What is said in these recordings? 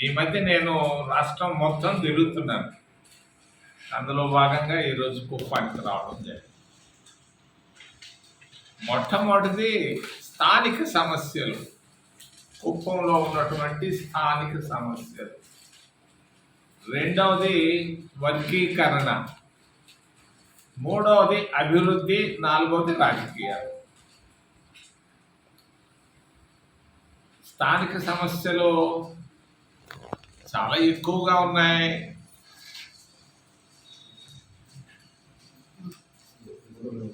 ఈ మధ్య నేను రాష్ట్రం మొత్తం తిరుగుతున్నాను. అందులో భాగంగా ఈరోజు కుప్పానికి రావడం జరిగింది. మొట్టమొదటిది స్థానిక సమస్యలు. కుప్పంలో ఉన్నటువంటి స్థానిక సమస్యలు. రెండవది వర్గీకరణ. మూడవది అభివృద్ధి. నాలుగవది రాజకీయాలు. స్థానిక సమస్యలు చాలా ఎక్కువగా ఉన్నాయి.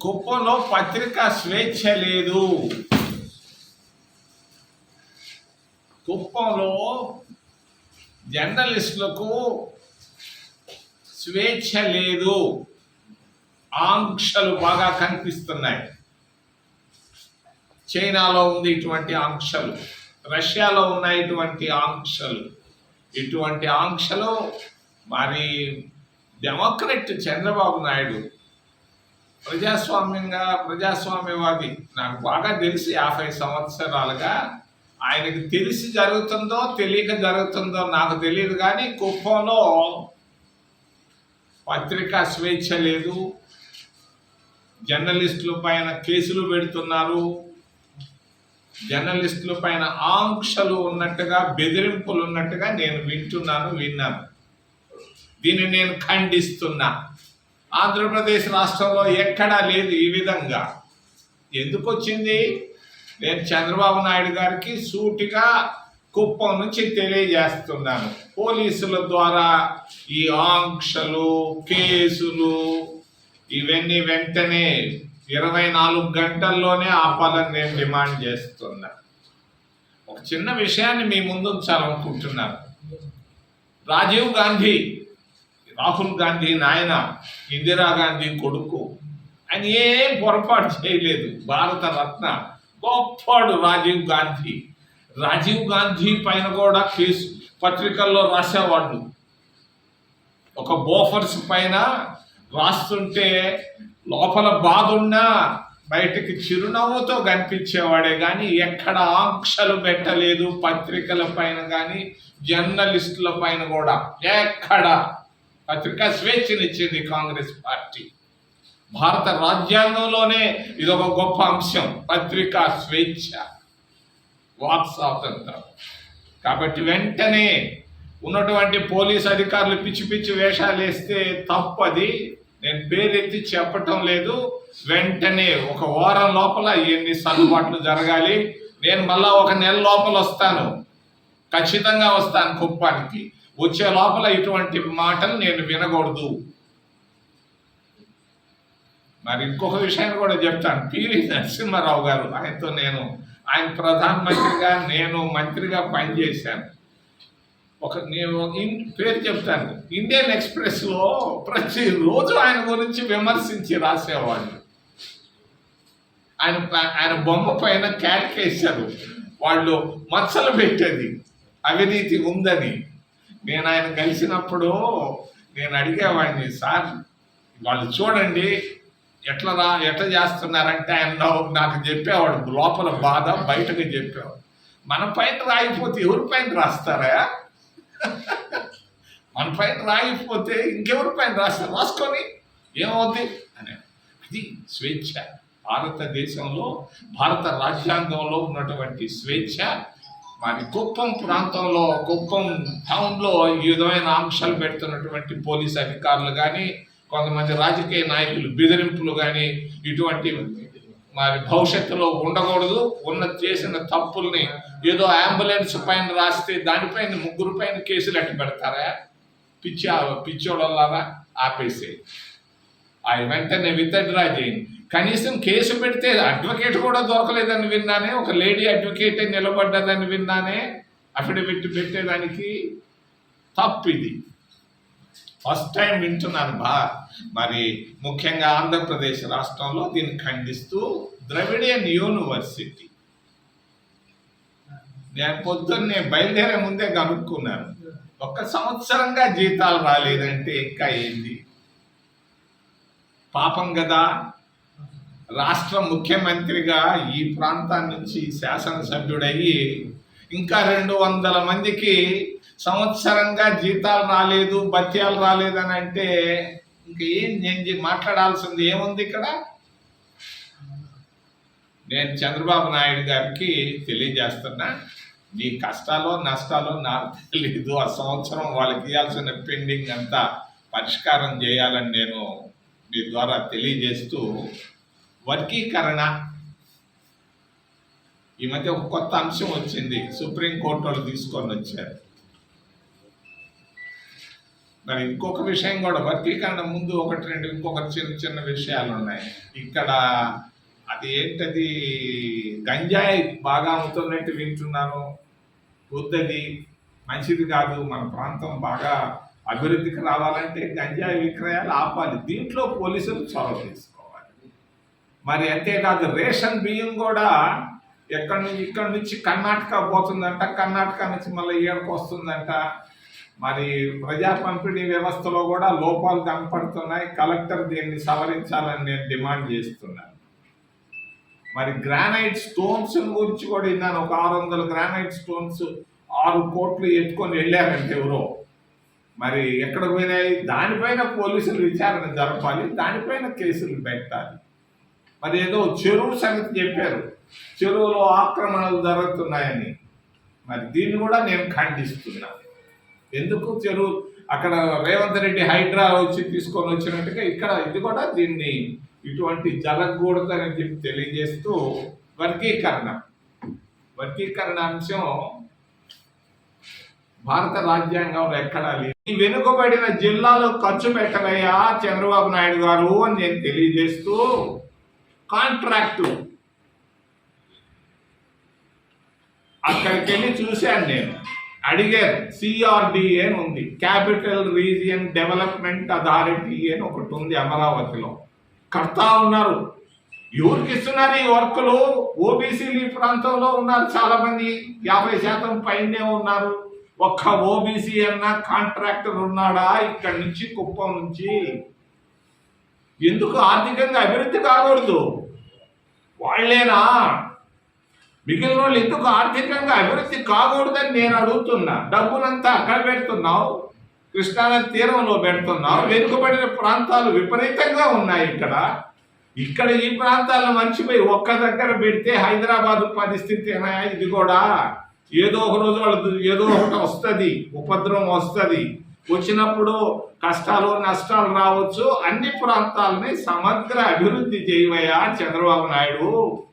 కుప్పంలో పత్రికా స్వేచ్ఛ లేదు. కుప్పంలో జర్నలిస్టులకు స్వేచ్ఛ లేదు. ఆంక్షలు బాగా కనిపిస్తున్నాయి. చైనాలో ఉంది ఇటువంటి ఆంక్షలు. రష్యాలో ఉన్నాయి ఇటువంటి ఆంక్షలు. ఇటువంటి ఆంక్షలు మరి డెమోక్రట్ చంద్రబాబు నాయుడు ప్రజాస్వామ్యంగా ప్రజాస్వామ్యవాది నాకు బాగా తెలిసి యాభై సంవత్సరాలుగా. ఆయనకు తెలిసి జరుగుతుందో తెలియక జరుగుతుందో నాకు తెలియదు కానీ కుప్పంలో పత్రికా స్వేచ్ఛ లేదు. జర్నలిస్టుల పైన కేసులు పెడుతున్నారు. జర్నలిస్టుల పైన ఆంక్షలు ఉన్నట్టుగా బెదిరింపులు ఉన్నట్టుగా నేను వింటున్నాను విన్నాను. దీన్ని నేను ఖండిస్తున్నా. ఆంధ్రప్రదేశ్ రాష్ట్రంలో ఎక్కడా లేదు ఈ విధంగా. ఎందుకు వచ్చింది నేను చంద్రబాబు నాయుడు గారికి సూటిగా కుప్పం నుంచి తెలియజేస్తున్నాను. పోలీసుల ద్వారా ఈ ఆంక్షలు కేసులు ఇవన్నీ వెంటనే ఇరవై నాలుగు గంటల్లోనే ఆపాలని నేను డిమాండ్ చేస్తున్నా. ఒక చిన్న విషయాన్ని మీ ముందు ఉంచాలనుకుంటున్నాను. రాజీవ్ గాంధీ రాహుల్ గాంధీ నాయన ఇందిరాగాంధీ కొడుకు ఆయన ఏం పొరపాటు చేయలేదు. భారత రత్న గొప్పడు రాజీవ్ గాంధీ. రాజీవ్ గాంధీ పైన కూడా కేసు పత్రికల్లో రాసేవాళ్ళు. ఒక బోఫర్స్ పైన రాస్తుంటే లోపల బాధ ఉన్నా బయటికి చిరునవ్వుతో కనిపించేవాడే కానీ ఎక్కడ ఆంక్షలు పెట్టలేదు పత్రికల పైన కానీ జర్నలిస్టుల పైన కూడా. ఎక్కడ. పత్రికా స్వేచ్ఛనిచ్చింది కాంగ్రెస్ పార్టీ. భారత రాజ్యాంగంలోనే ఇది ఒక గొప్ప అంశం పత్రికా స్వేచ్ఛ. వాక్ స్వాతంత్రం. కాబట్టి వెంటనే ఉన్నటువంటి పోలీస్ అధికారులు పిచ్చి పిచ్చి వేషాలు వేస్తే తప్పది. నేను పేరెత్తి చెప్పటం లేదు. వెంటనే ఒక వారం లోపల ఎన్ని సర్దుబాట్లు జరగాలి. నేను మళ్ళా ఒక నెల లోపల వస్తాను. ఖచ్చితంగా వస్తాను కుప్పానికి. వచ్చే లోపల ఇటువంటి మాటలు నేను వినకూడదు. మరి ఇంకొక విషయాన్ని కూడా చెప్తాను. పివి నరసింహారావు గారు ఆయనతో నేను ఆయన ప్రధానమంత్రిగా నేను మంత్రిగా పనిచేశాను. ఒక నేను పేరు చెప్తాను. ఇండియన్ ఎక్స్ప్రెస్లో ప్రతిరోజు ఆయన గురించి విమర్శించి రాసేవాళ్ళు ఆయన ఆయన బొమ్మ పైన క్యారికేశారు వాళ్ళు మచ్చలు పెట్టేది. అవినీతి ఉందని. నేను ఆయన కలిసినప్పుడు నేను అడిగేవాడిని సార్ వాళ్ళు చూడండి ఎట్లా రా ఎట్లా చేస్తున్నారంటే ఆయన నాకు చెప్పేవాడు. లోపల బాధ బయటకు చెప్పేవాడు. మన పైన రాయిపోతే ఎవరి పైన రాస్తారా? మన పైన రాయిపోతే ఇంకెవరి పైన రాస్తారు? రాసుకొని ఏమవుతుంది అని. అది స్వేచ్ఛ. భారతదేశంలో భారత రాజ్యాంగంలో ఉన్నటువంటి స్వేచ్ఛ మరి కుప్పం ప్రాంతంలో కుప్పం టౌన్లో ఈ విధమైన ఆంక్షలు పెడుతున్నటువంటి పోలీస్ అధికారులు కానీ కొంతమంది రాజకీయ నాయకులు బెదిరింపులు కానీ ఇటువంటి మరి భవిష్యత్తులో ఉండకూడదు. ఉన్న చేసిన తప్పుల్ని ఏదో అంబులెన్స్ పైన రాస్తే దానిపైన ముగ్గురు పైన కేసులు ఎట్ట పెడతారా? పిచ్చి పిచ్చోడల్లారా ఆపేసే. ఆయన వెంటనే విత్డ్రా చేయండి. కనీసం కేసు పెడితే అడ్వకేట్ కూడా దొరకలేదని విన్నానే ఒక లేడీ అడ్వకేట్ నిలబడ్డదని విన్నానే అఫిడవిట్ పెట్టేదానికి తప్పు ఇది ఫస్ట్ టైం వింటున్నాను బా. మరి ముఖ్యంగా ఆంధ్రప్రదేశ్ రాష్ట్రంలో దీన్ని ఖండిస్తూ ద్రవిడియన్ యూనివర్సిటీ. నేను పొద్దున్నే బయలుదేరే ముందే కనుక్కున్నాను. ఒక్క సంవత్సరంగా జీతాలు రాలేదంటే ఇంకా ఏంది? పాపం కదా. రాష్ట్ర ముఖ్యమంత్రిగా ఈ ప్రాంతం నుంచి శాసనసభ్యుడయ్యి ఇంకా రెండు వందల మందికి సంవత్సరంగా జీతాలు రాలేదు భత్యాలు రాలేదని అంటే ఇంక ఏం నేను మాట్లాడాల్సింది ఏముంది ఇక్కడ? నేను చంద్రబాబు నాయుడు గారికి తెలియజేస్తున్నా నీ కష్టాలో నష్టాలో నాకు తెలియదు ఆ సంవత్సరం వాళ్ళకి ఇవ్వాల్సిన పెండింగ్ అంతా పరిష్కారం చేయాలని నేను మీ ద్వారా తెలియజేస్తూ వర్గీకరణ ఈ మధ్య ఒక కొత్త అంశం వచ్చింది. సుప్రీంకోర్టు వాళ్ళు తీసుకొని వచ్చారు. మరి ఇంకొక విషయం కూడా వర్గీకరణ ముందు ఒకటి రెండు ఇంకొక చిన్న చిన్న విషయాలు ఉన్నాయి. ఇక్కడ అది ఏంటది? గంజాయి బాగా అమ్ముతున్నట్టు వింటున్నాను. వద్దది. మంచిది కాదు. మన ప్రాంతం బాగా అభివృద్ధికి రావాలంటే గంజాయి విక్రయాలు ఆపాలి. దీంట్లో పోలీసులు చొరవ తీసుకోవాలి. మరి అంతేకాదు రేషన్ బియ్యం కూడా ఎక్కడి నుంచి ఇక్కడ నుంచి కర్ణాటక పోతుందంట కర్ణాటక నుంచి మళ్ళీ ఏడుకు వస్తుందంట. మరి ప్రజా పంపిణీ వ్యవస్థలో కూడా లోపాలు కనపడుతున్నాయి. కలెక్టర్ దీన్ని సవరించాలని నేను డిమాండ్ చేస్తున్నాను. మరి గ్రానైట్ స్టోన్స్ గురించి కూడా విన్నాను. ఒక ఆరు వందల గ్రానైట్ స్టోన్స్ ఆరు కోట్లు ఎత్తుకొని వెళ్ళారంటే ఎవరో. మరి ఎక్కడ పోయినాయి? దానిపైన పోలీసులు విచారణ జరపాలి దానిపైన కేసులు పెట్టాలి. మరి ఏదో చెరువు సంగతి చెప్పారు. చెరువులో ఆక్రమణలు జరుగుతున్నాయని. మరి దీన్ని కూడా నేను ఖండిస్తున్నా. ఎందుకు చెరువు అక్కడ రేవంత్ రెడ్డి హైడ్రా వచ్చి తీసుకొని వచ్చినట్టుగా ఇక్కడ ఇది కూడా దీన్ని ఇటువంటి జలగూడదని చెప్పి తెలియజేస్తూ వర్గీకరణ. వర్గీకరణ అంశం భారత రాజ్యాంగంలో ఎక్కడా లేదు. వెనుకబడిన జిల్లాలో ఖర్చు పెట్టలయ్యా చంద్రబాబు నాయుడు గారు అని నేను తెలియజేస్తూ కాంట్రాక్టు అక్కడికి వెళ్ళి చూశాను నేను. అడిగారు సిఆర్డిఏ అని ఉంది. క్యాపిటల్ రీజియన్ డెవలప్మెంట్ అథారిటీ అని ఒకటి ఉంది అమరావతిలో. కడతా ఉన్నారు. ఎవరికి ఇస్తున్నారు ఈ వర్కులు? ఓబీసీలు ఈ ప్రాంతంలో ఉన్నారు. చాలా మంది యాభై శాతం పైనే ఉన్నారు. ఒక్క ఓబీసీ అన్న కాంట్రాక్టర్ ఉన్నాడా ఇక్కడి నుంచి కుప్పం నుంచి? ఎందుకు ఆర్థికంగా అభివృద్ధి కాకూడదు? వాళ్ళేనా? మిగిలిన వాళ్ళు ఎందుకు ఆర్థికంగా అభివృద్ధి కాకూడదని నేను అడుగుతున్నా? డబ్బునంతా అక్కడ పెడుతున్నావు. కృష్ణానది తీరంలో పెడుతున్నావు. వెనుకబడిన ప్రాంతాలు విపరీతంగా ఉన్నాయి ఇక్కడ. ఇక్కడ ఈ ప్రాంతాల్లో మర్చిపోయి ఒక్క దగ్గర పెడితే హైదరాబాద్ పరిస్థితి ఏనా? ఇది కూడా. ఏదో ఒక రోజు వాళ్ళు ఏదో ఒకటి వస్తుంది. ఉపద్రవం వస్తుంది. వచ్చినప్పుడు కష్టాలు నష్టాలు రావచ్చు. అన్ని ప్రాంతాలని సమగ్ర అభివృద్ధి చేయవయ్యా చంద్రబాబు నాయుడు.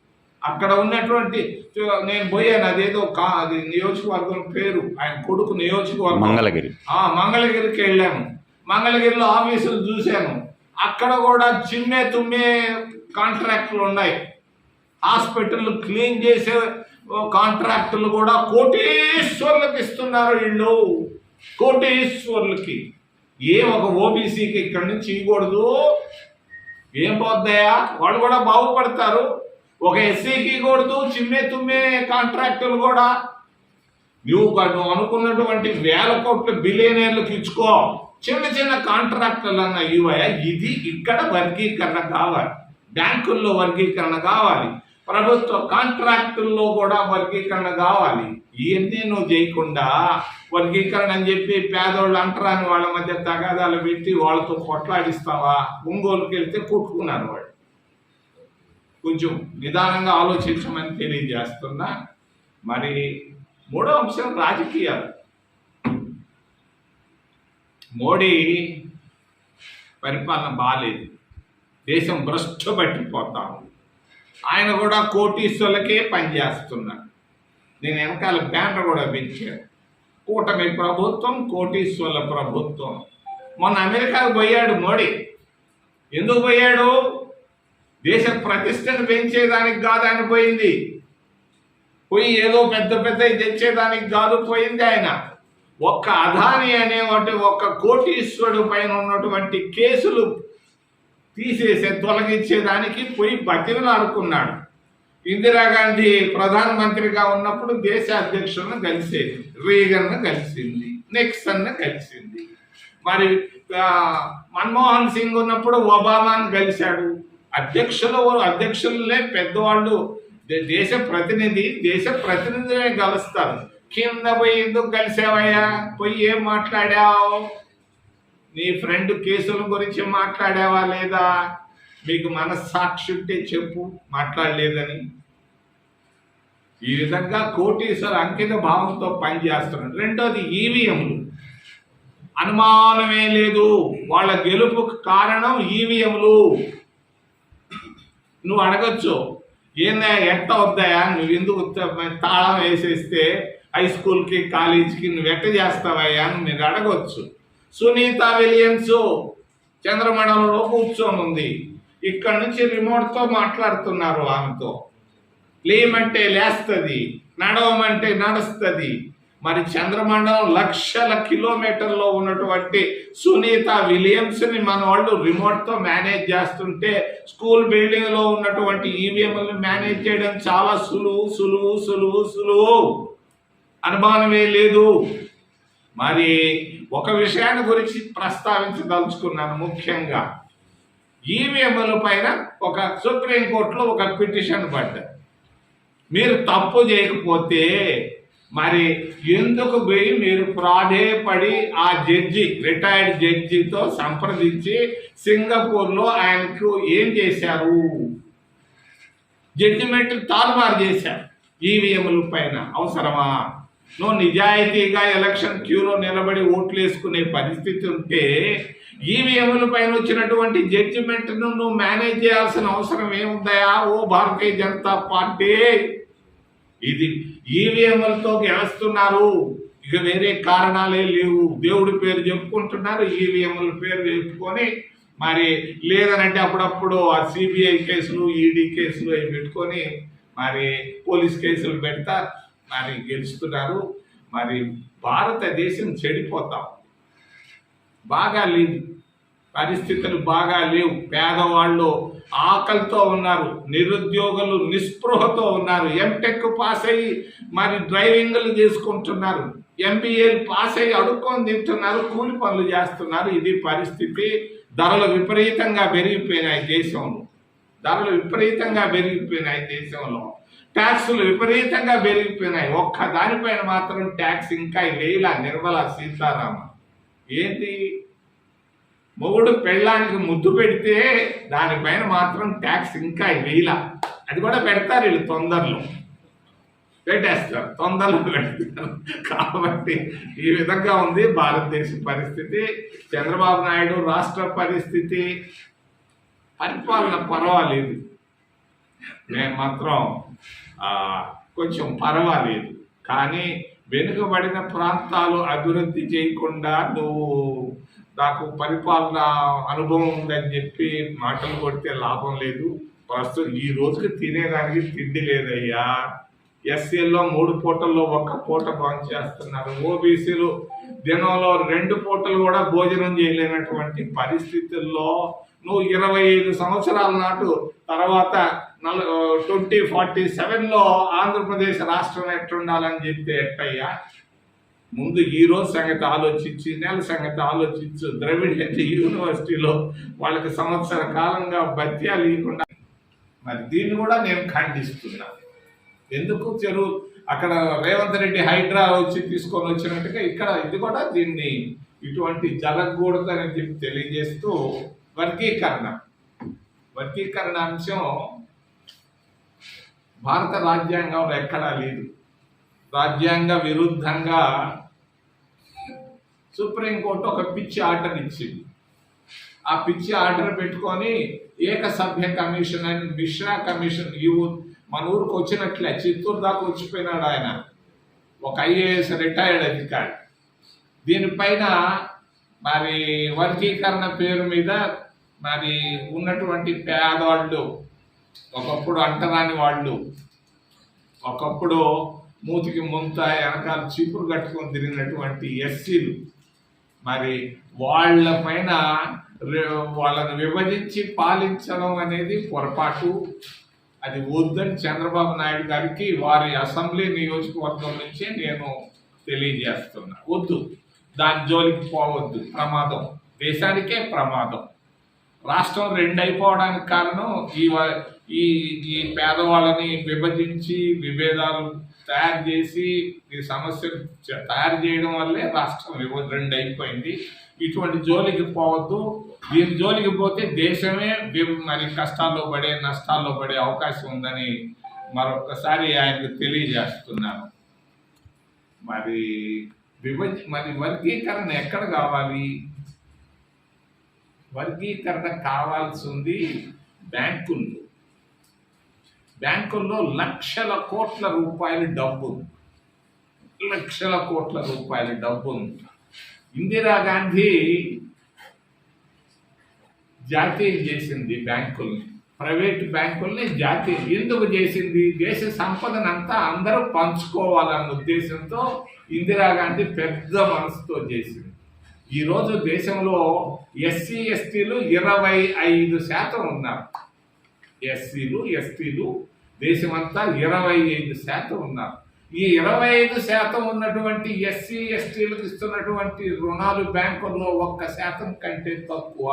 అక్కడ ఉన్నటువంటి నేను పోయాను అదేదో కా అది నియోజకవర్గం పేరు ఆయన కొడుకు నియోజకవర్గం. మంగళగిరి. ఆ మంగళగిరికి వెళ్ళాము మంగళగిరిలో ఆఫీసులు చూశాను. అక్కడ కూడా చిమ్మే తుమ్మే కాంట్రాక్టులు ఉన్నాయి. హాస్పిటల్ క్లీన్ చేసే కాంట్రాక్టులు కూడా కోటీశ్వర్లకు ఇస్తున్నారు వీళ్ళు. కోటీశ్వర్లకి. ఏ ఒక ఓబీసీకి ఇక్కడి నుంచి ఇవ్వకూడదు. ఏం పోద్దయా? వాళ్ళు కూడా బాగుపడతారు. ఒక ఎస్సీకి కూడదు చిమ్మే తుమ్మే కాంట్రాక్టులు కూడా. నువ్వు నువ్వు అనుకున్నటువంటి వేల కోట్ల బిలియనర్లకు ఇచ్చుకో. చిన్న చిన్న కాంట్రాక్టర్లు అన్న ఇవయ ఇది ఇక్కడ వర్గీకరణ కావాలి. బ్యాంకుల్లో వర్గీకరణ కావాలి. ప్రభుత్వ కాంట్రాక్టుల్లో కూడా వర్గీకరణ కావాలి. ఇవన్నీ నువ్వు చేయకుండా వర్గీకరణ అని చెప్పి పేదోళ్ళు అంటరాని వాళ్ళ మధ్య తగాదాలు పెట్టి వాళ్ళతో కొట్లాడిస్తావా? ఒంగోలుకి వెళ్తే కొట్టుకున్నారు వాళ్ళు. కొంచెం నిదానంగా ఆలోచించమని తెలియజేస్తున్నా. మరి మూడో అంశం రాజకీయాలు. మోడీ పరిపాలన బాగాలేదు దేశం భ్రష్టు పట్టిపోతా ఆయన కూడా కోటీశ్వరులకే పనిచేస్తున్నాడు నేను వెనకాల బ్యానర్ కూడా పెంచాను. కూటమి ప్రభుత్వం కోటీశ్వరుల ప్రభుత్వం. మొన్న అమెరికాకు పోయాడు మోడీ. ఎందుకు పోయాడు? దేశ ప్రతిష్టను పెంచేదానికి కాదు ఆయన పోయింది. పోయి ఏదో పెద్ద పెద్ద తెచ్చేదానికి కాదు పోయింది ఆయన. ఒక్క అధాని అనేవంటి ఒక్క కోటీశ్వరుడు పైన ఉన్నటువంటి కేసులు తీసేసే తొలగించేదానికి పోయి బతిమలాడుకున్నాడు ఇందిరాగాంధీ ప్రధానమంత్రిగా ఉన్నప్పుడు దేశ అధ్యక్షులను కలిసేది రీగన్ను కలిసింది నెక్సన్ను కలిసింది. మరి మన్మోహన్ సింగ్ ఉన్నప్పుడు ఒబామాను కలిశాడు. అధ్యక్షులు అధ్యక్షులనే పెద్దవాళ్ళు. దేశ ప్రతినిధి దేశ ప్రతినిధినే కలుస్తారు. కింద పోయి ఎందుకు కలిసావయ్యా? పోయి ఏం మాట్లాడావు? నీ ఫ్రెండ్ కేసుల గురించి మాట్లాడావా లేదా? మీకు మనస్సాక్షి ఉంటే చెప్పు మాట్లాడలేదని. ఈ విధంగా కోటీశ్వర అంకిత భావంతో పనిచేస్తున్నాడు. రెండోది ఈవీఎంలు. అనుమానమే లేదు. వాళ్ళ గెలుపుకు కారణం ఈవీఎంలు. నువ్వు అడగచ్చు. ఏందా ఎట్ట వద్దాయా? నువ్వు ఎందుకు తాళం వేసేస్తే హై స్కూల్కి కాలేజీకి నువ్వు ఎట్ట చేస్తావయ్యా అని మీరు అడగచ్చు. సునీత విలియమ్స్ చంద్రమండలంలో కూర్చొని ఉంది. ఇక్కడ నుంచి రిమోట్తో మాట్లాడుతున్నారు ఆమెతో. లేమంటే లేస్తుంది నడవమంటే నడుస్తుంది. మరి చంద్రమండలం లక్షల కిలోమీటర్లో ఉన్నటువంటి సునీత విలియమ్స్ని మన వాళ్ళు రిమోట్తో మేనేజ్ చేస్తుంటే స్కూల్ బిల్డింగ్లో ఉన్నటువంటి ఈవీఎంలను మేనేజ్ చేయడం చాలా సులువు సులువు సులువు సులువు. అనుమానమే లేదు. మరి ఒక విషయాన్ని గురించి ప్రస్తావించదలుచుకున్నాను ముఖ్యంగా. ఈవీఎంల పైన ఒక సుప్రీంకోర్టులో ఒక పిటిషన్ పడ్డది మీరు తప్పు చేయకపోతే మరి ఎందుకు పోయి మీరు ప్రాధేయపడి ఆ జడ్జి రిటైర్డ్ జడ్జితో సంప్రదించి సింగపూర్లో ఆయనకు ఏం చేశారు? జడ్జిమెంట్ తారుమారు చేశారు. ఈవీఎంల పైన అవసరమా? నువ్వు నిజాయితీగా ఎలక్షన్ క్యూలో నిలబడి ఓట్లు వేసుకునే పరిస్థితి ఉంటే ఈవీఎంల పైన వచ్చినటువంటి జడ్జిమెంట్ను నువ్వు మేనేజ్ చేయాల్సిన అవసరం ఏముందయా ఓ భారతీయ జనతా పార్టీ ఇది ఈవీఎంలతో గెలుస్తున్నారు ఇక వేరే కారణాలే లేవు. దేవుడి పేరు చెప్పుకుంటున్నారు. ఈవీఎంల పేరు చెప్పుకొని మరి లేదనంటే అప్పుడప్పుడు ఆ సిబిఐ కేసులు ఈడీ కేసులు అవి పెట్టుకొని మరి పోలీస్ కేసులు పెడతా మరి గెలుస్తున్నారు. మరి భారతదేశం చెడిపోతాం. బాగా లేదు. పరిస్థితులు బాగా లేవు. పేదవాళ్ళు ఆకలితో ఉన్నారు నిరుద్యోగులు నిస్పృహతో ఉన్నారు. ఎంటెక్ పాస్ అయ్యి మరి డ్రైవింగ్లు చేసుకుంటున్నారు. ఎంబీఏలు పాస్ అయ్యి అడుక్కొని తింటున్నారు కూలి పనులు చేస్తున్నారు. ఇది పరిస్థితి. ధరలు విపరీతంగా పెరిగిపోయినాయి దేశంలో. ధరలు విపరీతంగా పెరిగిపోయినాయి దేశంలో. ట్యాక్సులు విపరీతంగా పెరిగిపోయినాయి. ఒక్క దానిపైన మాత్రం ట్యాక్స్ ఇంకా వేయాల నిర్మలా సీతారామన్. ఏంటి? మొగుడు పెళ్ళానికి ముద్దు పెడితే దానిపైన మాత్రం ట్యాక్స్ ఇంకా వేయాల అది కూడా పెడతారు వీళ్ళు తొందరలో. పెట్టేస్తారు. తొందరలో పెడతారు. కాబట్టి ఈ విధంగా ఉంది భారతదేశ పరిస్థితి. చంద్రబాబు నాయుడు రాష్ట్ర పరిస్థితి. పరిపాలన పర్వాలేదు. మేము మాత్రం కొంచెం పర్వాలేదు. కానీ వెనుకబడిన ప్రాంతాలు అభివృద్ధి చేయకుండా నువ్వు నాకు పరిపాలన అనుభవం ఉందని చెప్పి మాటలు కొడితే లాభం లేదు. ప్రస్తుతం ఈ రోజుకి తినేదానికి తిండి లేదయ్యా. ఎస్సీల్లో మూడు పూటల్లో ఒక్క పూట భోజనం చేస్తున్నారు. ఓబీసీలు దినంలో రెండు పూటలు కూడా భోజనం చేయలేనటువంటి పరిస్థితుల్లో నువ్వు ఇరవై ఐదు సంవత్సరాల నాటు తర్వాత నల ట్వంటీ ఫార్టీ సెవెన్లో ఆంధ్రప్రదేశ్ రాష్ట్రం ఎట్టుండాలని చెప్తే ఎట్టయ్యా? ముందు ఈ రోజు సంగతి ఆలోచించి నెల సంగతి ఆలోచించు. ద్రవిడ యూనివర్సిటీలో వాళ్ళకి సంవత్సర కాలంగా భత్యాలు ఇవ్వకుండా మరి దీన్ని కూడా నేను ఖండిస్తున్నా. ఎందుకు చెరువు అక్కడ రేవంత్ రెడ్డి హైడ్రా వచ్చి తీసుకొని వచ్చినట్టుగా ఇక్కడ ఇది కూడా దీన్ని ఇటువంటి జరగకూడదని చెప్పి తెలియజేస్తూ వర్గీకరణ. వర్గీకరణ అంశం భారత రాజ్యాంగంలో ఎక్కడా లేదు. రాజ్యాంగ విరుద్ధంగా సుప్రీంకోర్టు ఒక పిచ్చి ఆర్డర్ ఇచ్చింది. ఆ పిచ్చి ఆర్డర్ పెట్టుకొని ఏక సభ్య కమిషన్ అని మిశ్రా కమిషన్ ఈ మన ఊరికి వచ్చినట్లే చిత్తూరు దాకా వచ్చిపోయినాడు ఆయన. ఒక ఐఏఎస్ రిటైర్డ్ అధికారి. దీనిపైన మరి వర్గీకరణ పేరు మీద మరి ఉన్నటువంటి పేదవాళ్ళు ఒకప్పుడు అంటరాని వాళ్ళు ఒకప్పుడు మూతికి ముంత వెనకాల చీపురు కట్టుకొని తిరిగినటువంటి ఎస్సీలు మరి వాళ్ళ పైన వాళ్ళని విభజించి పాలించడం అనేది పొరపాటు. అది వద్దని చంద్రబాబు నాయుడు గారికి వారి అసెంబ్లీ నియోజకవర్గం నుంచే నేను తెలియజేస్తున్నా. వద్దు. దాని జోలికి పోవద్దు. ప్రమాదం. దేశానికే ప్రమాదం. రాష్ట్రం రెండైపోవడానికి కారణం ఈ ఈ ఈ పేదవాళ్ళని విభజించి విభేదాలు తయారు చేసి ఈ సమస్యలు తయారు చేయడం వల్లే రాష్ట్రం రెండు అయిపోయింది. ఇటువంటి జోలికి పోవద్దు. దీని జోలికి పోతే దేశమే మరి కష్టాల్లో పడే నష్టాల్లో పడే అవకాశం ఉందని మరొకసారి ఆయనకు తెలియజేస్తున్నాను. మరి విభజ మరి వర్గీకరణ ఎక్కడ కావాలి? వర్గీకరణ కావాల్సి ఉంది బ్యాంకుల్లో. బ్యాంకుల్లో లక్షల కోట్ల రూపాయల డబ్బు. లక్షల కోట్ల రూపాయల డబ్బు. ఇందిరా ఇందిరాగాంధీ జాతీయం చేసింది బ్యాంకుల్ని. ప్రైవేట్ బ్యాంకుల్ని జాతీయం ఎందుకు చేసింది? దేశ సంపదనంతా అందరూ పంచుకోవాలన్న ఉద్దేశంతో ఇందిరాగాంధీ పెద్ద మనసుతో చేసింది. ఈరోజు దేశంలో ఎస్సీ ఎస్టీలు ఇరవై ఐదు శాతం ఉన్నారు. ఎస్సీలు ఎస్టీలు దేశమంతా ఇరవై ఐదు శాతం ఉన్నారు. ఈ ఇరవై ఐదు శాతం ఉన్నటువంటి ఎస్సీ ఎస్టీలకు ఇస్తున్నటువంటి రుణాలు బ్యాంకుల్లో ఒక్క శాతం కంటే తక్కువ.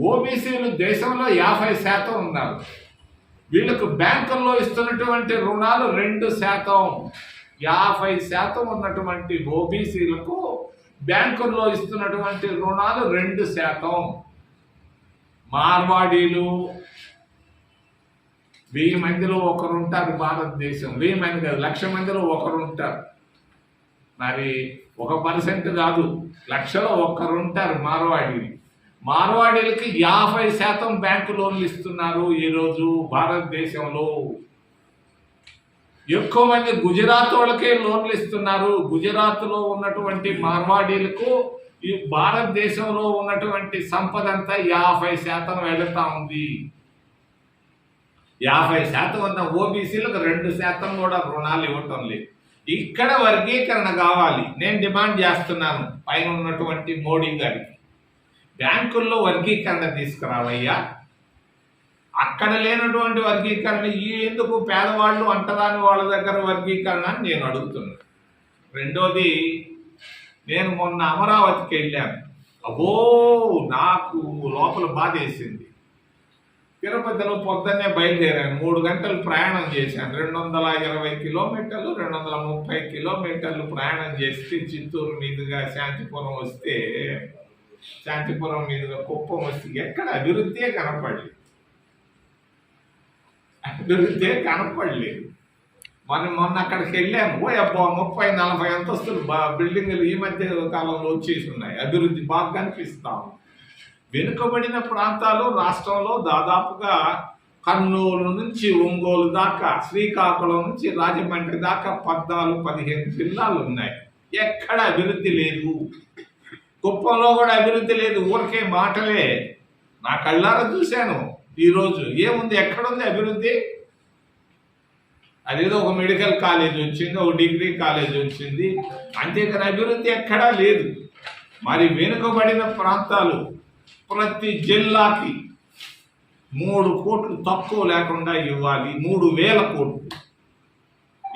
ఓబీసీలు దేశంలో యాభై శాతం ఉన్నారు. వీళ్ళకు బ్యాంకుల్లో ఇస్తున్నటువంటి రుణాలు రెండు శాతం. యాభై శాతం ఉన్నటువంటి ఓబీసీలకు బ్యాంకుల్లో ఇస్తున్నటువంటి రుణాలు రెండు శాతం. మార్వాడీలు వెయ్యి మందిలో ఒకరు ఉంటారు భారతదేశం. వెయ్యి మంది కాదు లక్ష మందిలో ఒకరు ఉంటారు. మరి ఒక పర్సెంట్ కాదు లక్షలో ఒక్కరు ఉంటారు మార్వాడీలు. మార్వాడీలకి యాభై శాతం బ్యాంకు లోన్లు ఇస్తున్నారు ఈరోజు భారతదేశంలో. ఎక్కువ మంది గుజరాత్ వాళ్ళకే లోన్లు ఇస్తున్నారు. గుజరాత్లో ఉన్నటువంటి మార్వాడీలకు ఈ భారతదేశంలో ఉన్నటువంటి సంపద అంతా యాభై శాతం వెళుతా ఉంది. యాభై శాతం ఉన్న ఓబీసీలకు రెండు శాతం కూడా రుణాలు ఇవ్వటం లేదు. ఇక్కడ వర్గీకరణ కావాలి. నేను డిమాండ్ చేస్తున్నాను. పైన ఉన్నటువంటి మోడీ గారికి. బ్యాంకుల్లో వర్గీకరణ తీసుకురావయ్యా. అక్కడ లేనటువంటి వర్గీకరణ ఈ ఎందుకు పేదవాళ్ళు అంటరాని వాళ్ళ దగ్గర వర్గీకరణ అని నేను అడుగుతున్నాను. రెండోది నేను మొన్న అమరావతికి వెళ్ళాను. అబో నాకు లోపల బాధేసింది. తిరుపతిలో పొద్దున్నే బయలుదేరాను. మూడు గంటలు ప్రయాణం చేశాను. రెండు వందల ఇరవై కిలోమీటర్లు రెండు వందల ముప్పై కిలోమీటర్లు ప్రయాణం చేస్తే చిత్తూరు మీదుగా శాంతిపురం వస్తే శాంతిపురం మీదుగా కుప్పం వస్తే ఎక్కడ అభివృద్ధే కనపడలేదు. అభివృద్ధే కనపడలేదు. మనం మొన్న అక్కడికి వెళ్ళాము. ఓ అబ్బా ముప్పై నలభై అంతస్తులు బా బిల్డింగులు ఈ మధ్య కాలంలో వచ్చేసి ఉన్నాయి. అభివృద్ధి బాగా కనిపిస్తాము వెనుకబడిన ప్రాంతాలు రాష్ట్రంలో దాదాపుగా కర్నూలు నుంచి ఒంగోలు దాకా శ్రీకాకుళం నుంచి రాజమండ్రి దాకా పద్నాలుగు పదిహేను జిల్లాలు ఉన్నాయి. ఎక్కడ అభివృద్ధి లేదు. కుప్పంలో కూడా అభివృద్ధి లేదు. ఊరికే మాటలే. నా కళ్ళారా చూశాను. ఈరోజు ఏముంది? ఎక్కడుంది అభివృద్ధి? అదేదో ఒక మెడికల్ కాలేజ్ వచ్చింది ఒక డిగ్రీ కాలేజ్ వచ్చింది. అంతేకాని అభివృద్ధి ఎక్కడా లేదు. మరి వెనుకబడిన ప్రాంతాలు ప్రతి జిల్లాకి మూడు కోట్లు తక్కువ లేకుండా ఇవ్వాలి. మూడు వేల కోట్లు.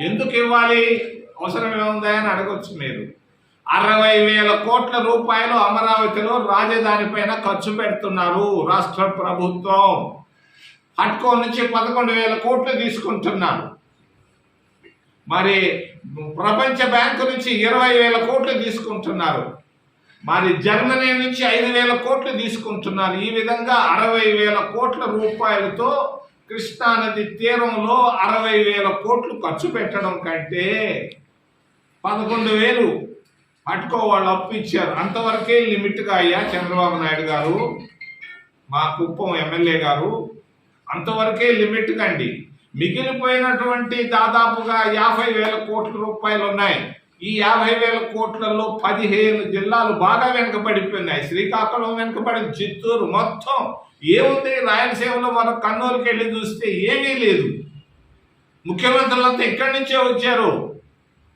ఎందుకు ఇవ్వాలి? అవసరం ఏముందా అని అడగచ్చు మీరు. అరవై వేల కోట్ల రూపాయలు అమరావతిలో రాజధాని పైన ఖర్చు పెడుతున్నారు రాష్ట్ర ప్రభుత్వం. హట్కో నుంచి పదకొండు వేల కోట్లు తీసుకుంటున్నారు. మరి ప్రపంచ బ్యాంకు నుంచి ఇరవై వేల కోట్లు తీసుకుంటున్నారు. మరి జర్మనీ నుంచి ఐదు వేల కోట్లు తీసుకుంటున్నారు. ఈ విధంగా అరవై వేల కోట్ల రూపాయలతో కృష్ణానది తీరంలో అరవై వేల కోట్లు ఖర్చు పెట్టడం కంటే పదకొండు వేలు పట్టుకో వాళ్ళు అప్పు ఇచ్చారు. అంతవరకే లిమిట్గా అయ్యా చంద్రబాబు నాయుడు గారు మా కుప్పం ఎమ్మెల్యే గారు అంతవరకే లిమిట్ కండి. మిగిలిపోయినటువంటి దాదాపుగా యాభై వేల కోట్ల రూపాయలు ఉన్నాయి. ఈ యాభై వేల కోట్లలో పదిహేను జిల్లాలు బాగా వెనుకబడిపోయినాయి. శ్రీకాకుళం వెనుకబడింది. చిత్తూరు మొత్తం. ఏముంది? రాయలసీమలో మన కర్నూలుకి వెళ్ళి చూస్తే ఏమీ లేదు. ముఖ్యమంత్రులంతా ఇక్కడి నుంచే వచ్చారు?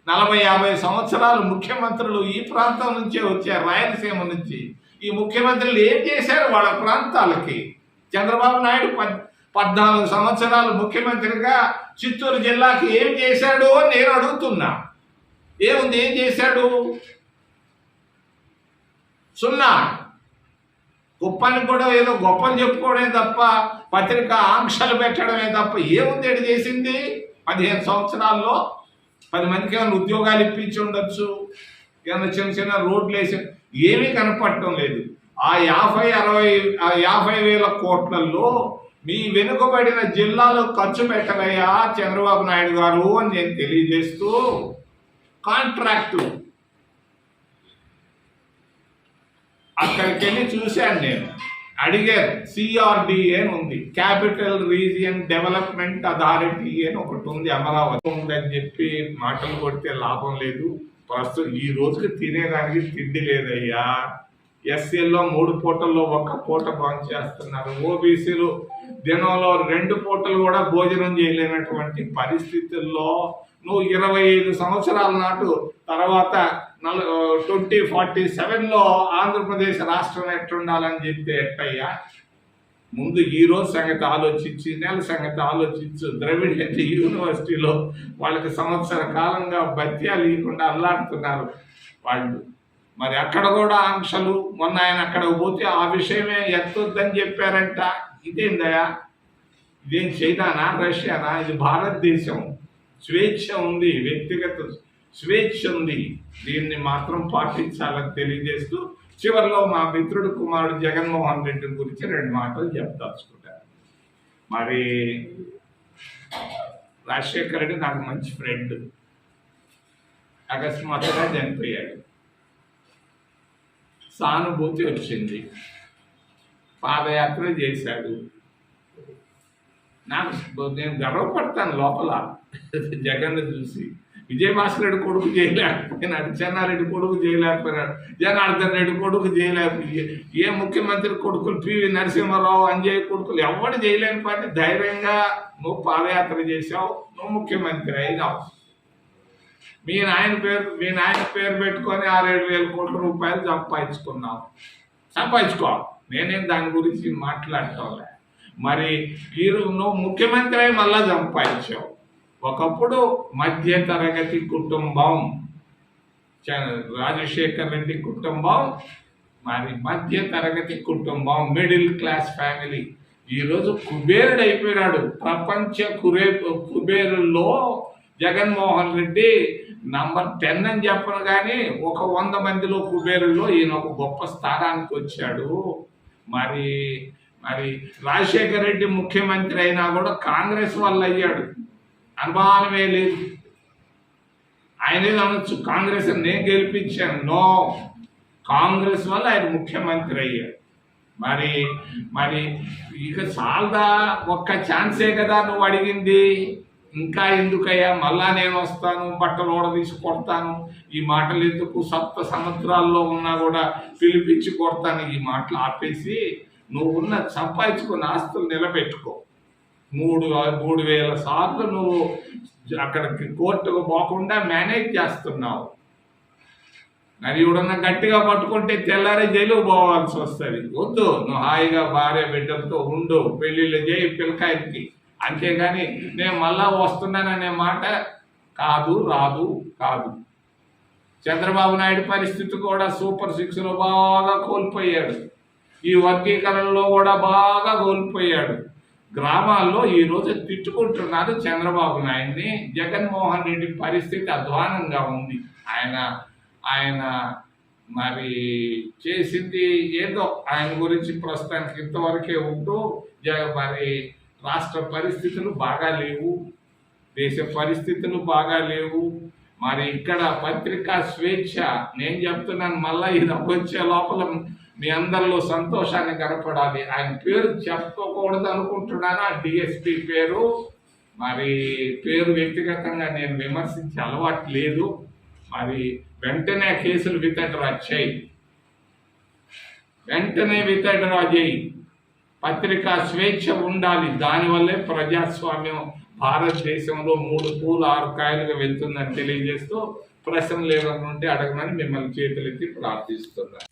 నలభై యాభై సంవత్సరాలు ముఖ్యమంత్రులు ఈ ప్రాంతం నుంచే వచ్చారు రాయలసీమ నుంచి. ఈ ముఖ్యమంత్రులు ఏం చేశారు? వాళ్ళ ప్రాంతాలకి. చంద్రబాబు నాయుడు పద్ పద్నాలుగు సంవత్సరాలు ముఖ్యమంత్రిగా చిత్తూరు జిల్లాకి ఏం చేశాడు అని నేను అడుగుతున్నా. ఏముంది ఏం చేశాడు? సున్నా. గొప్పని కూడా ఏదో గొప్పని చెప్పుకోవడమే తప్ప పత్రిక ఆంక్షలు పెట్టడమే తప్ప ఏముంది ఏడు చేసింది? పదిహేను సంవత్సరాల్లో పది మందికి ఏమైనా ఉద్యోగాలు ఇప్పించి ఉండొచ్చు ఏమైనా చిన్న చిన్న రోడ్లు వేసి ఏమీ కనపడటం లేదు. ఆ యాభై అరవై ఆ యాభై వేల కోట్లలో మీ వెనుకబడిన జిల్లాలో ఖర్చు పెట్టలయ్యా చంద్రబాబు నాయుడు గారు అని నేను తెలియజేస్తూ కాంట్రాక్టు. అక్కడికి వెళ్ళి చూశాను నేను. అడిగారు సిఆర్డిఏ అని ఉంది. క్యాపిటల్ రీజియన్ డెవలప్మెంట్ అథారిటీ అని ఒకటి ఉంది అమరావతి ఉందని చెప్పి మాటలు కొడితే లాభం లేదు. ప్రస్తుతం ఈ రోజుకి తినేదానికి తిండి లేదయ్యా. ఎస్సీల్లో మూడు పూటల్లో ఒక్క పూట బంద్ చేస్తున్నారు. ఓబీసీలు దినంలో రెండు పూటలు కూడా భోజనం చేయలేనటువంటి పరిస్థితుల్లో నువ్వు ఇరవై ఐదు సంవత్సరాల నాటు తర్వాత నల ట్వంటీ ఫార్టీ సెవెన్లో ఆంధ్రప్రదేశ్ రాష్ట్రం ఎట్టుండాలని చెప్తే ఎట్టయ్యా? ముందు ఈ రోజు సంగతి ఆలోచించి నెల సంగతి ఆలోచించు. ద్రవిడ యూనివర్సిటీలో వాళ్ళకి సంవత్సర కాలంగా భత్యాలు ఇవ్వకుండా అల్లాడుతున్నారు వాళ్ళు. మరి అక్కడ కూడా ఆంక్షలు మొన్న ఆయన అక్కడ పోతే ఆ విషయమే ఎత్తొద్దని చెప్పారంట. ఇదేందయా ఇదేం చైనానా రష్యానా? ఇది భారతదేశం. స్వేచ్ఛ ఉంది వ్యక్తిగత స్వేచ్ఛ ఉంది. దీన్ని మాత్రం పాటించాలని తెలియజేస్తూ చివరిలో మా మిత్రుడు కుమారుడు జగన్మోహన్ రెడ్డి గురించి రెండు మాటలు చెప్తాచుకుంటారు మరి రాజశేఖర రెడ్డి నాకు మంచి ఫ్రెండ్ అకస్మాత్తుగా చనిపోయాడు. సానుభూతి వచ్చింది. పాదయాత్ర చేశాడు. నాకు నేను గర్వపడతాను లోపల. జగన్ చూసి. విజయభాస్కర్ రెడ్డి కొడుకు చేయలేకపోయినాడు చెన్నారెడ్డి కొడుకు చేయలేకపోయినాడు జనార్దన్ రెడ్డి కొడుకు చేయలేకపోయి ఏ ముఖ్యమంత్రి కొడుకులు పివి నరసింహారావు అంజయ్ కొడుకులు ఎవడు చేయలేని పని ధైర్యంగా నువ్వు పాదయాత్ర చేసావు నువ్వు ముఖ్యమంత్రి అయినావు. మీ నాయన పేరు మీ నాయన పేరు పెట్టుకొని ఆరేడు వేల కోట్ల రూపాయలు సంపాదించుకున్నావు. సంపాదించుకోవాలి. నేనేం దాని గురించి మాట్లాడటంలే మరి మీరు నువ్వు ముఖ్యమంత్రి అయి మళ్ళా సంపాదించావు. ఒకప్పుడు మధ్య తరగతి కుటుంబం చ- రాజశేఖర్ రెడ్డి కుటుంబం మరి మధ్య తరగతి కుటుంబం మిడిల్ క్లాస్ ఫ్యామిలీ. ఈరోజు కుబేరుడు అయిపోయినాడు. ప్రపంచ కురే కుబేరుల్లో జగన్మోహన్ రెడ్డి నంబర్ టెన్ అని చెప్పను కానీ ఒక వంద మందిలో కుబేరుల్లో ఈయన ఒక గొప్ప స్థానానికి వచ్చాడు. మరి మరి రాజశేఖర రెడ్డి ముఖ్యమంత్రి అయినా కూడా కాంగ్రెస్ వల్ల అయ్యాడు. అనుమానమే లేదు. ఆయన ఏదో అనొచ్చు కాంగ్రెస్ నేను గెలిపించాను. నో. కాంగ్రెస్ వల్ల ఆయన ముఖ్యమంత్రి అయ్యాడు మరి మరి ఇక చాలదా ఒక్క ఛాన్సే కదా నువ్వు అడిగింది. ఇంకా ఎందుకయ్యా? మళ్ళా నేను వస్తాను బట్టలు ఓడదీసి కొడతాను. ఈ మాటలు ఎందుకు? సప్త సముద్రాల్లో ఉన్నా కూడా పిలిపించి కొడతాను. ఈ మాటలు ఆపేసి నువ్వు ఉన్న సంపాదించుకున్న ఆస్తులు నిలబెట్టుకో. మూడు మూడు వేల సార్లు నువ్వు అక్కడికి కోర్టుకు పోకుండా మేనేజ్ చేస్తున్నావు. మరి ఎవడన్నా గట్టిగా పట్టుకుంటే తెల్లారే జైలుకు పోవాల్సి వస్తుంది. వద్దు నువ్వు హాయిగా భార్య బిడ్డలతో ఉండు పెళ్ళిళ్ళు చేయి పిల్లకాయలకి. అంతేగాని నేను మళ్ళా వస్తున్నాననే మాట కాదు రాదు కాదు. చంద్రబాబు నాయుడు పరిస్థితి కూడా సూపర్ సిక్స్లో బాగా కోల్పోయాడు. ఈ వర్గీకరణలో కూడా బాగా కోల్పోయాడు. గ్రామాల్లో ఈరోజు తిట్టుకుంటున్నారు చంద్రబాబు నాయుడిని. జగన్మోహన్ రెడ్డి పరిస్థితి అధ్వానంగా ఉంది. ఆయన ఆయన మరి చేసింది ఏదో ఆయన గురించి ప్రస్తుతానికి ఇంతవరకే ఉంటూ మరి రాష్ట్ర పరిస్థితులు బాగా లేవు దేశ పరిస్థితులు బాగా లేవు. మరి ఇక్కడ పత్రికా స్వేచ్ఛ నేను చెప్తున్నాను మళ్ళీ ఇది వచ్చే లోపల మీ అందరిలో సంతోషాన్ని కనపడాలి. ఆయన పేరు చెప్పకూడదు అనుకుంటున్నాను? ఆ డిఎస్పి పేరు. మరి పేరు వ్యక్తిగతంగా నేను విమర్శించే అలవాటు లేదు. మరి వెంటనే కేసులు వితడ్రా చేయి. వెంటనే వితడ్రా చేయి. పత్రికా స్వేచ్ఛ ఉండాలి. దానివల్లే ప్రజాస్వామ్యం భారతదేశంలో మూడు పూలు ఆరు కాయలుగా వెళ్తుందని తెలియజేస్తూ ప్రశ్నలు ఏమైనా ఉంటే అడగమని మిమ్మల్ని చేతులెత్తి ప్రార్థిస్తున్నాను.